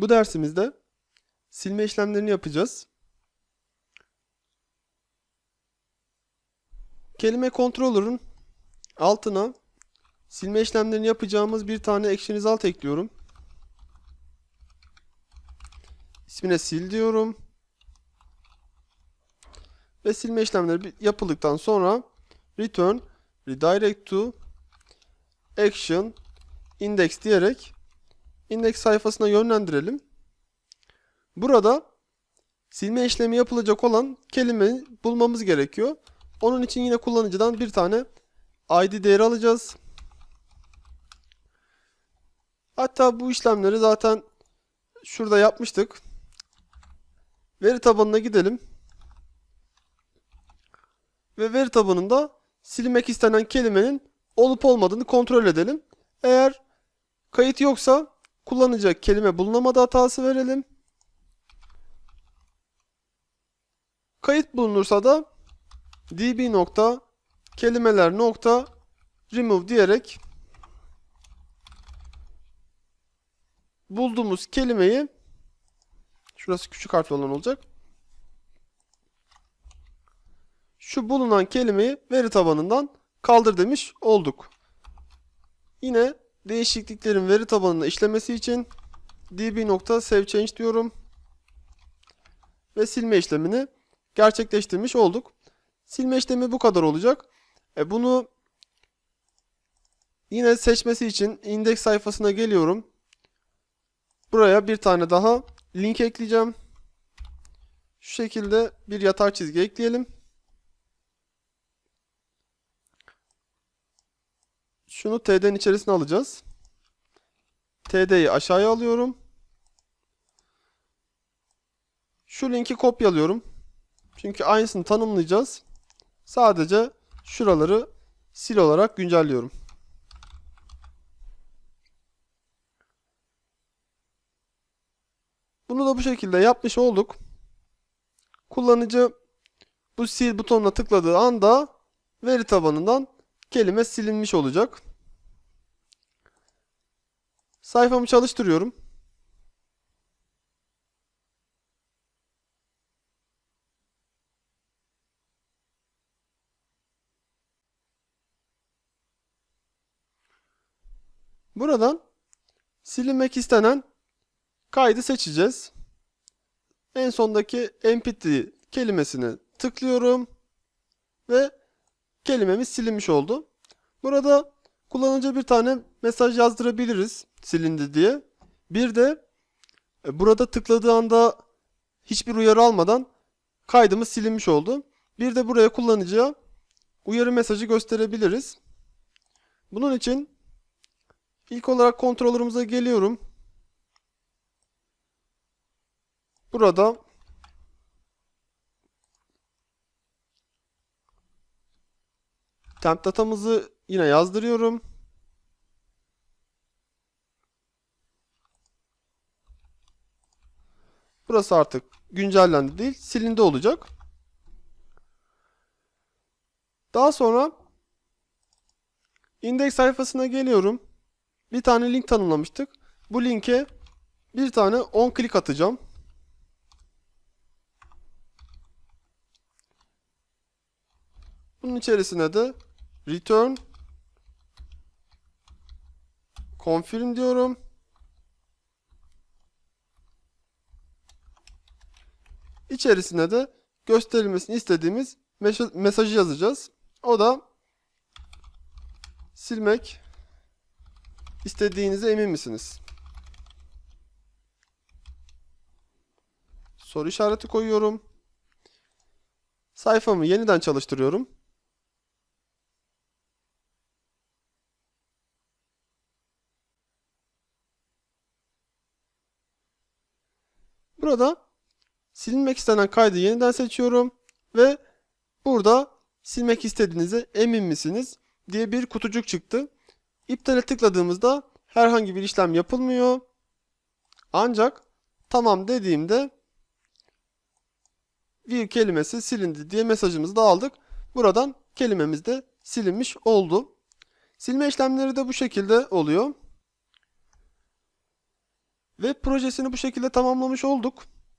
Bu dersimizde silme işlemlerini yapacağız. Kelime controller'ın altına silme işlemlerini yapacağımız bir tane action result ekliyorum. İsmine sil diyorum. Ve silme işlemleri yapıldıktan sonra return redirect to action index diyerek index sayfasına yönlendirelim. Burada silme işlemi yapılacak olan kelimeyi bulmamız gerekiyor. Onun için yine kullanıcıdan bir tane ID değeri alacağız. Hatta bu işlemleri zaten şurada yapmıştık. Veri tabanına gidelim. Ve veri tabanında silmek istenen kelimenin olup olmadığını kontrol edelim. Eğer kayıt yoksa kullanıcı kelime bulunamadı hatası verelim. Kayıt bulunursa da db nokta kelimeler nokta remove diyerek bulduğumuz kelimeyi şurası küçük harfli olan olacak. Şu bulunan kelimeyi veri tabanından kaldır demiş olduk. Yine değişikliklerin veri tabanında işlemesi için db.savechange diyorum. Ve silme işlemini gerçekleştirmiş olduk. Silme işlemi bu kadar olacak. E bunu yine seçmesi için indeks sayfasına geliyorum. Buraya bir tane daha link ekleyeceğim. Şu şekilde bir yatay çizgi ekleyelim. Şunu TD'nin içerisine alacağız. TD'yi aşağıya alıyorum. Şu linki kopyalıyorum. Çünkü aynısını tanımlayacağız. Sadece şuraları sil olarak güncelliyorum. Bunu da bu şekilde yapmış olduk. Kullanıcı bu sil butonuna tıkladığı anda veri tabanından kelime silinmiş olacak. Sayfamı çalıştırıyorum. Buradan silinmek istenen kaydı seçeceğiz. En sondaki empty kelimesini tıklıyorum ve kelimemiz silinmiş oldu. Burada kullanıcı bir tane mesaj yazdırabiliriz silindi diye. Bir de e, burada tıkladığı anda hiçbir uyarı almadan kaydımız silinmiş oldu. Bir de buraya kullanıcıya uyarı mesajı gösterebiliriz. Bunun için ilk olarak controller'ımıza geliyorum. Burada temp datamızı yine yazdırıyorum. Burası artık güncellendi değil, silindi olacak. Daha sonra index sayfasına geliyorum. Bir tane link tanımlamıştık. Bu linke bir tane on click atacağım. Bunun içerisine de return confirm diyorum. İçerisine de gösterilmesini istediğimiz mesajı yazacağız. O da silmek istediğinize emin misiniz? Soru işareti koyuyorum. Sayfamı yeniden çalıştırıyorum. Burada silinmek istenen kaydı yeniden seçiyorum ve burada silmek istediğinize emin misiniz diye bir kutucuk çıktı. İptale tıkladığımızda herhangi bir işlem yapılmıyor. Ancak tamam dediğimde view kelimesi silindi diye mesajımızı da aldık. Buradan kelimemiz de silinmiş oldu. Silme işlemleri de bu şekilde oluyor. Web projesini bu şekilde tamamlamış olduk.